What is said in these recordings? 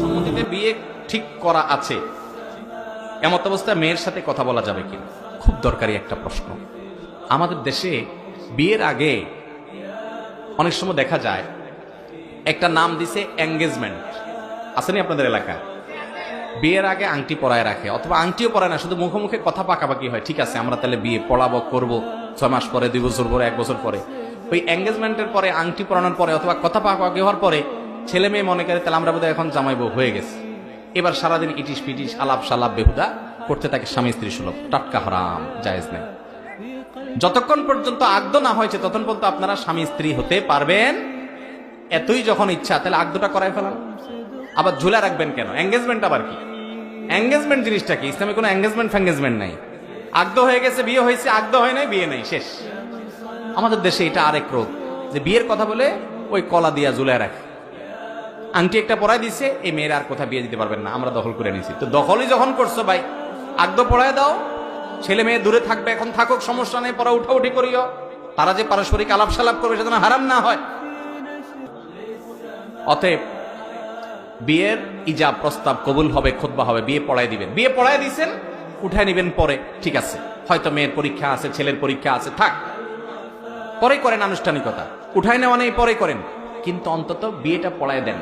সম্মতিতে বিয়ে ঠিক করা আছে। এমত অবস্থায় মেয়ের সাথে কথা বলা যাবে কি? খুব দরকারি একটা প্রশ্ন। আমাদের দেশে বিয়ের আগে অনেক সময় দেখা যায়, একটা নাম দিছে এঙ্গেজমেন্ট আসেনি আপনাদের এলাকায়? বিয়ের আগে আংটি পরায় রাখে, অথবা আংটিও পরায় না, শুধু মুখে মুখে কথা পাকাপাকি হয়, ঠিক আছে, আমরা তাহলে বিয়ে পড়াবো, করব, ছয় মাস পরে, দুই বছর পরে, এক বছর পরে। ওই এঙ্গেজমেন্টের পরে, আংটি পরানোর পরে, অথবা কথা পাকাপাকি হওয়ার পরে, ছেলে মেয়ে মনে করে, তাহলে আমরা বোধহয় এখন জামাই বউ হয়ে গেছে। এবার সারাদিন ইটিস পিটিস, আলাপ সালাপ, বেহুদা করতে থাকে স্বামী স্ত্রী সুলভ। টাটকা হরাম, জায়েজ নেই। যতক্ষণ পর্যন্ত আগ্ধ না হয়েছে, ততক্ষণ পর্যন্ত আপনারা স্বামী স্ত্রী হতে পারবেন। এতই যখন ইচ্ছা, তাহলে আগ্দটা করাই ফেলান। আবার ঝুলে রাখবেন কেন? এঙ্গেজমেন্ট আবার কি? এঙ্গেজমেন্ট জিনিসটা কি? ইসলামে কোনো এঙ্গেজমেন্ট ফ্যাঙ্গেজমেন্ট নাই। আগ্ধ হয়ে গেছে, বিয়ে হয়েছে আগ্ধ হয় নাই, বিয়ে নেই, শেষ। আমাদের দেশে এটা আরেক রোগ, যে বিয়ের কথা বলে ওই কলা দিয়া ঝুলে রাখে। আংটি একটা পড়ায় দিছে, এই মেয়ের আর কোথাও বিয়ে দিতে পারবেন না, আমরা দখল করে নিছি তো দখলই যখন করছ ভাই আগ্ধ পড়ায় দাও, ছেলে মেয়ে দূরে থাকবে, এখন থাকুক, সমস্যা নেই পরে উঠাউঠি করিও। তারা যে পারস্পরিক আলাপ সালাপ করবে, সেজন্য হারাম না হয়। অতএব, বিয়ের ইজাব প্রস্তাব কবুল হবে, খোদবা হবে, বিয়ে পড়ায় দিবেন। বিয়ে পড়ায় দিছেন, উঠায় নিবেন পরে, ঠিক আছে। হয়তো মেয়ের পরীক্ষা আছে, ছেলের পরীক্ষা আছে, থাক। পরে করেন আনুষ্ঠানিকতা। উঠায় নেওয়া নেই পরে করেন। কিন্তু অন্তত বিয়েটা পড়ায় দেন।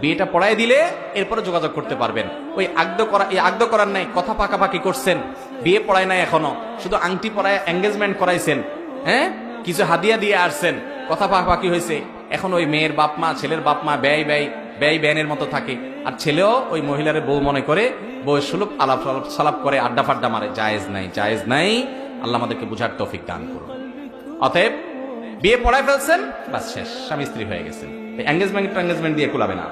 বিয়েটা পড়ায় দিলে এরপরে যোগাযোগ করতে পারবেন। ওই আগদ করা এই আগদ করার নাই, কথা পাকাপাকি করছেন। বিয়ে পড়ায় নাই এখনও। শুধু আংটি পড়ায় এঙ্গেজমেন্ট করাইছেন। হ্যাঁ? কিছু হাদিয়া দিয়ে আসছেন। কথা পাকাপাকি হয়েছে। এখন ওই মেয়ের বাপ মা, ছেলের বাপ মা ব্যয় ব্যয় ব্যয় ব্যানের মতো থাকে। আর ছেলেও ওই মহিলার বউ মনে করে বউয়ের সুলভ আলাপ সালাপ সালাপ করে, আড্ডা ফাড্ডা মারে। জায়েজ নাই জায়েজ নাই। আল্লাহ আমাদেরকে বুঝার তৌফিক দান করুন। অতএব বিয়ে পড়ায় ফেলছেন বাস শেষ। স্বামী স্ত্রী হয়ে গেছেন। এঙ্গেজমেন্ট এঙ্গেজমেন্ট দিয়ে কুলাবে না।